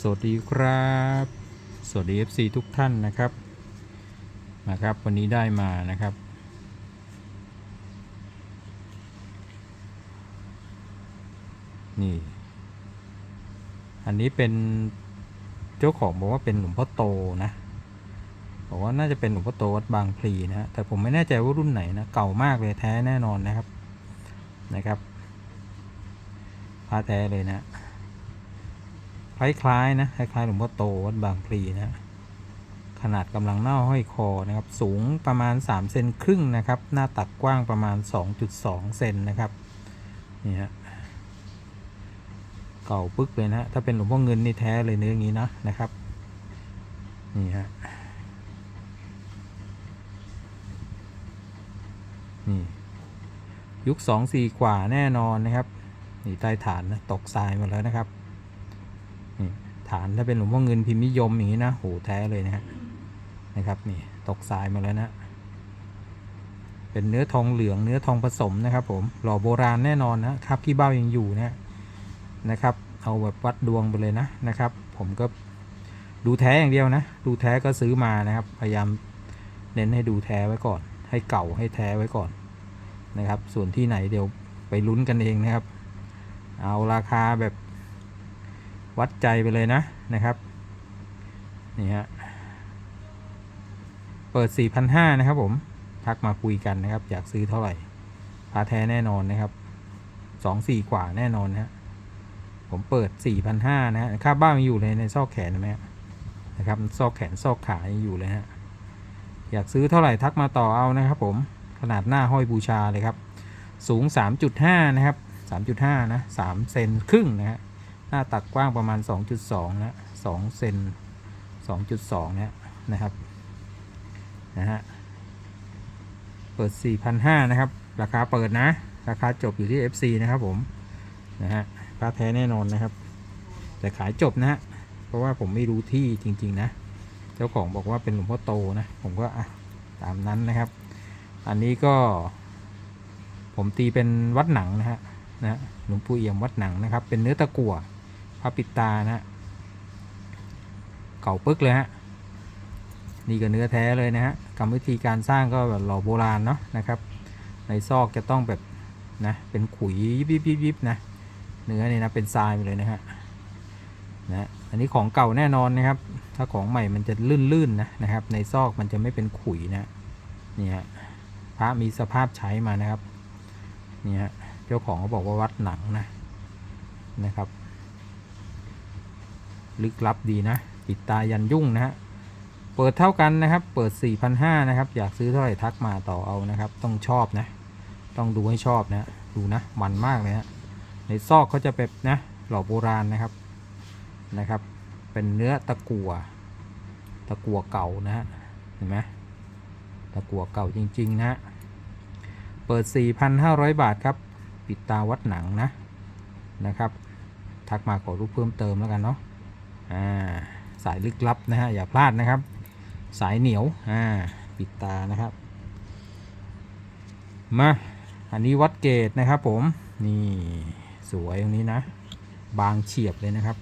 สวัสดีครับ สวัสดี FC ทุกท่านนะครับนะครับ วันนี้ได้มานะครับ นี่ อันนี้เป็นเจ้าของบอกว่าเป็นหลวงพ่อโตนะบอกว่าน่าจะเป็นหลวงพ่อโตวัดบางพลีนะฮะแต่ผมไม่แน่ใจว่ารุ่นไหนนะเก่ามากเลยแท้แน่นอนนะครับนะครับพระแท้เลยนะ คล้ายๆนะคล้ายๆหลวงพ่อโตวัดบางพลีนะขนาดกำลังเน่าห้อยคอนะครับ สูงประมาณ 3 เซนครึ่งนะครับ หน้าตักกว้างประมาณ 2.2 เซนนะครับนี่ฮะเก่าปึ๊กเลยนะถ้าเป็นหลวงพ่อเงินนี่แท้เลยเนื้ออย่างนี้นะนะครับนี่ฮะนี่ยุค 2 4 กว่าแน่นอนนะครับนี่ใต้ฐานนะตกทรายหมดแล้วนะครับ ฐานถ้าเป็นหลวงพ่อเงินพิมพ์นิยมอย่างนี้นะโหแท้เลยนะนะครับนี่ตกทรายมาแล้วนะ เป็นเนื้อทองเหลืองเนื้อทองผสมนะครับ ผมหล่อโบราณแน่นอนนะครับขี้เบ้ายังอยู่นะนะครับ เอาแบบวัดดวงไปเลยนะนะครับ ผมก็ดูแท้อย่างเดียวนะ ดูแท้ก็ซื้อมานะครับ พยายามเน้นให้ดูแท้ไว้ก่อน ให้เก่าให้แท้ไว้ก่อนนะครับ ส่วนที่ไหนเดี๋ยวไปลุ้นกันเองนะครับ เอาราคาแบบ วัดใจไปเลยนะนะครับนี่ฮะเปิด 4,500 นะครับผม ทักมาคุยกันนะครับ อยากซื้อเท่าไหร่พาแท้แน่นอนนะครับ2 4กว่าแน่นอนนะฮะผมเปิด 4,500 นะฮะค่าบ้านยังอยู่เลยในซอกแขนนะฮะนะครับ ซอกแขนซอกขายังอยู่เลยฮะอยากซื้อเท่าไหร่ทักมาต่อเอานะครับผมขนาดหน้าห้อยบูชาเลยครับ สูง 3.5 นะครับ 3.5 นะ 3 เซนครึ่งนะฮะ หน้าตักกว้างประมาณ 2.2 นะ2เซน2.2นะนะครับนะฮะเปิด 4,500 นะครับ ราคาเปิดนะ ราคาจบอยู่ที่ FC นะครับผมนะฮะพระแท้แน่นอนนะครับ แต่ขายจบนะฮะเพราะว่าผมไม่รู้ที่จริง ๆ นะ เจ้าของบอกว่าเป็นหลวงพ่อโตนะ ผมก็อะตามนั้นนะครับ อันนี้ก็ผมตีเป็นวัดหนังนะฮะนะฮะหลวงปู่เอี่ยมวัดหนังนะครับ เป็นเนื้อตะกั่ว พระปิดตานะฮะเก่าปึ๊กเลยฮะนี่ก็เนื้อแท้เลยนะฮะกรรมวิธีการสร้างก็แบบหล่อโบราณเนาะนะครับ ในซอกจะต้องแบบนะเป็นขุยยิบยิบยิบยิบนะเนื้อนี่นะเป็นทรายไปเลยนะฮะนะอันนี้ของเก่าแน่นอนนะครับ ถ้าของใหม่มันจะลื่นๆนะนะครับ ในซอกมันจะไม่เป็นขุยนะนี่ฮะพระมีสภาพใช้มานะครับนี่ฮะเจ้าของเขาบอกว่าวัดหนังนะนะครับ ลึกลับดีนะ ปิดตายันยุ่งนะฮะ เปิดเท่ากันนะครับ เปิด 4,500นะครับ อยากซื้อเท่าไหร่ทักมาต่อเอานะครับ ต้องชอบนะ ต้องดูให้ชอบนะ ดูนะ มันมากเลยฮะในซอกเขาจะแบบนะหล่อโบราณนะครับ นะครับ เป็นเนื้อตะกั่ว ตะกั่วเก่านะฮะ เห็นไหมตะกั่วเก่าจริง ๆ นะฮะเปิด 4,500 บาทครับ ปิดตาวัดหนังนะ นะครับ ทักมาขอรูปเพิ่มเติมแล้วกันเนาะ สายลึกลับนะฮะอย่าพลาดนะครับ สายเหนียวอ่าปิดตานะครับ มาอันนี้วัดเกตนะครับผมนี่สวยตรงนี้นะ บางเฉียบเลยนะครับ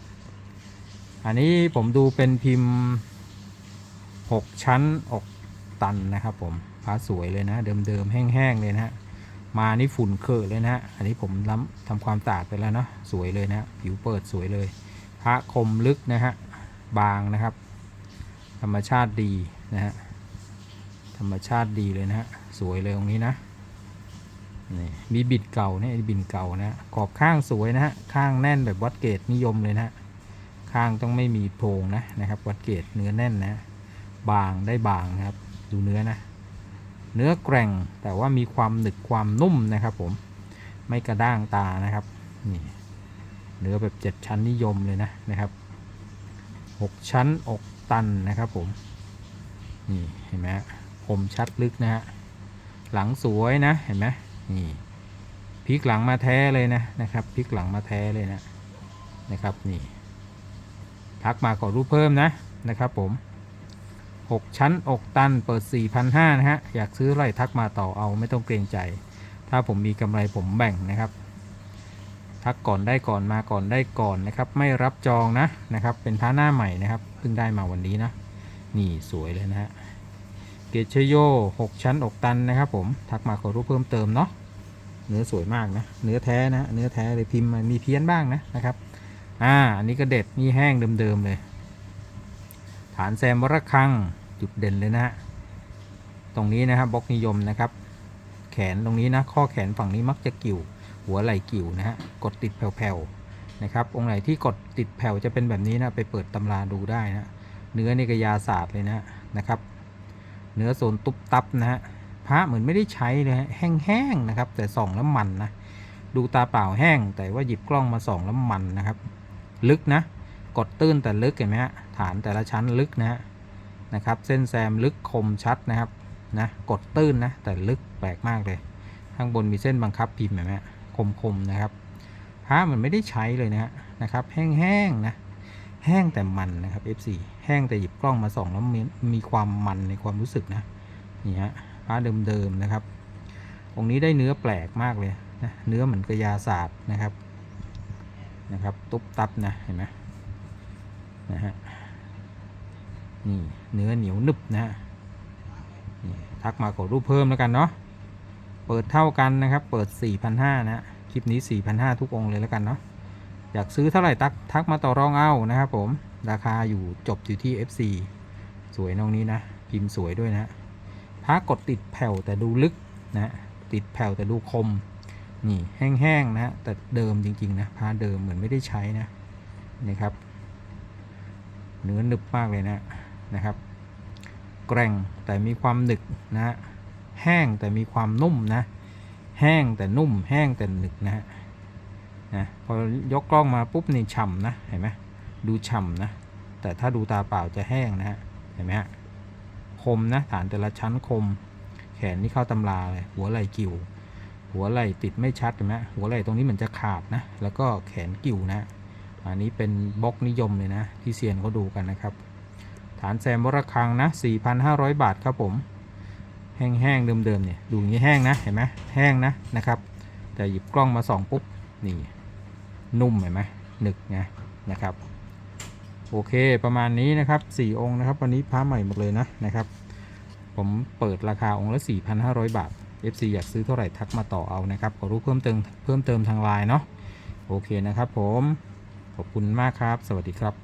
อันนี้ผมดูเป็นพิมพ์ 6 ชั้นอกตันนะครับผมพระสวยเลยนะ เดิมๆแห้งๆเลยนะฮะมานี่ฝุ่นเคอะเลยนะฮะ อันนี้ผมล้ำทำความสะอาดไปแล้วเนาะสวยเลยนะ ผิวเปิดสวยเลย พระคมลึกนะฮะบางนะครับ ธรรมชาติดีนะฮะธรรมชาติดีเลยนะฮะสวยเลยตรงนี้นะนี่มีบิดเก่าเนี่ยบินเก่านะขอบข้างสวยนะฮะข้างแน่นแบบวัดเกตนิยมเลยนะฮะข้างต้องไม่มีโพรงนะนะครับ วัดเกตเนื้อแน่นนะ บางได้บางนะครับ ดูเนื้อนะ เนื้อแกร่งแต่ว่ามีความหนึบความนุ่มนะครับ ผมไม่กระด้างตานะครับนี่ เนื้อแบบเจ็ดชั้นนิยมเลยนะนะครับหกชั้นอกตันนะครับผม นี่เห็นไหมฮะคมชัดลึกนะฮะ หลังสวยนะเห็นไหมนี่พลิกหลังมาแท้เลยนะนะครับพลิกหลังมาแท้เลยนะนะครับนี่ทักมาขอรูปเพิ่มนะนะครับผม 6 ชั้นอกตันเปิด 4,500นะฮะอยากซื้อไรทักมาต่อเอาไม่ต้องเกรงใจ ถ้าผมมีกำไรผมแบ่งนะครับ ทักก่อนได้ก่อนมาก่อนได้ก่อนนะครับ ไม่รับจองนะนะครับ เป็นพระหน้าใหม่นะครับเพิ่งได้มาวันนี้นะนี่สวยเลยนะฮะเกตเชโย6ชั้นอกตันนะครับ ผมทักมาขอรูปเพิ่มเติมเนาะเนื้อสวยมากนะเนื้อแท้นะเนื้อแท้เลยพิมพ์มันมีเพี้ยนบ้างนะนะครับอ่าอันนี้ก็เด็ดนี่แห้งเดิมๆเลย ฐานแซมวรคังจุดเด่นเลยนะฮะตรงนี้นะครับบล็อกนิยมนะครับ แขนตรงนี้นะข้อแขนฝั่งนี้มักจะกิ่ว หัวไหล่กิ่วนะฮะกดติดแผ่วๆนะครับ องค์ไหนที่กดติดแผ่วจะเป็นแบบนี้นะไปเปิดตำราดูได้นะเนื้อนี่ก็ยาศาสตร์เลยนะนะครับ เนื้อโซนตุบตับนะฮะพระเหมือนไม่ได้ใช้เลยฮะแห้งๆนะครับ แต่ส่องแล้วมันนะดูตาเปล่าแห้ง แต่ว่าหยิบกล้องมาส่องแล้วมันนะครับ ลึกนะ กดตื้นแต่ลึกเห็นไหมฮะฐานแต่ละชั้นลึกนะฮะนะครับ เส้นแซมลึกคมชัดนะครับนะกดตื้นนะแต่ลึกแปลกมากเลย ข้างบนมีเส้นบังคับพิมพ์เห็นไหมฮะ คมๆนะครับพระมันไม่ได้ใช้เลยนะฮะนะครับ แห้งๆนะแห้งแต่มันนะครับ F4 แห้งแต่หยิบกล้องมาส่องแล้วมีมีความมันในความรู้สึกนะนี่ฮะพระเดิมๆนะครับองค์นี้ได้เนื้อแปลกมากเลยนะเนื้อเหมือนกระยาศาสตร์นะครับนะครับตุ๊บตับนะเห็นไหมนะฮะนี่เนื้อเหนียวนึบนะฮะทักมากดรูปเพิ่มแล้วกันเนาะ เปิดเท่ากันนะครับ เปิด 4,500นะฮะคลิปนี้ 4,500 ทุกองเลยแล้วกันเนาะ อยากซื้อเท่าไหร่ทักทักมาต่อรองเอานะครับผม ราคาอยู่จบอยู่ที่ FC สวยน้องนี้นะ พิมพ์สวยด้วยนะพระกดติดแผ่วแต่ดูลึกนะฮะติดแผ่วแต่ดูคม นี่แห้งๆนะฮะแต่เดิมจริง ๆ นะพระเดิมเหมือนไม่ได้ใช้นะนี่ครับ เนื้อหนึบมากเลยนะนะครับ แกร่งแต่มีความหนึกนะฮะ แห้งแต่มีความนุ่มนะ แห้งแต่นุ่ม แห้งแต่หนึกนะฮะนะพอยกกล้องมาปุ๊บนี่ฉ่ำนะเห็นไหมดูฉ่ำนะ แต่ถ้าดูตาเปล่าจะแห้งนะฮะเห็นไหมฮะคมนะฐานแต่ละชั้นคม แขนนี่เข้าตำราเลยหัวไหล่กิ่ว หัวไหล่ติดไม่ชัดเห็นไหมหัวไหล่ตรงนี้เหมือนจะขาดนะ แล้วก็แขนกิ่วนะ อันนี้เป็นบล็อกนิยมเลยนะ ที่เซียนเขาดูกันนะครับ ฐานแซมวรคังนะ 4,500 บาทครับผม แห้งๆเดิมๆเนี่ยดูอย่างนี้แห้งนะเห็นไหมแห้งนะนะครับ แต่หยิบกล้องมาส่องปุ๊บนี่นุ่มเห็นไหมหนึกไงนะครับโอเคประมาณนี้นะครับ 4 องค์นะครับ วันนี้พระใหม่หมดเลยนะนะครับ ผมเปิดราคาองค์ละ 4,500 บาท FC อยากซื้อเท่าไหร่ทักมาต่อเอานะครับขอรู้เพิ่มเติมเพิ่มเติมทางไลน์เนาะโอเคนะครับผมขอบคุณมากครับ สวัสดีครับ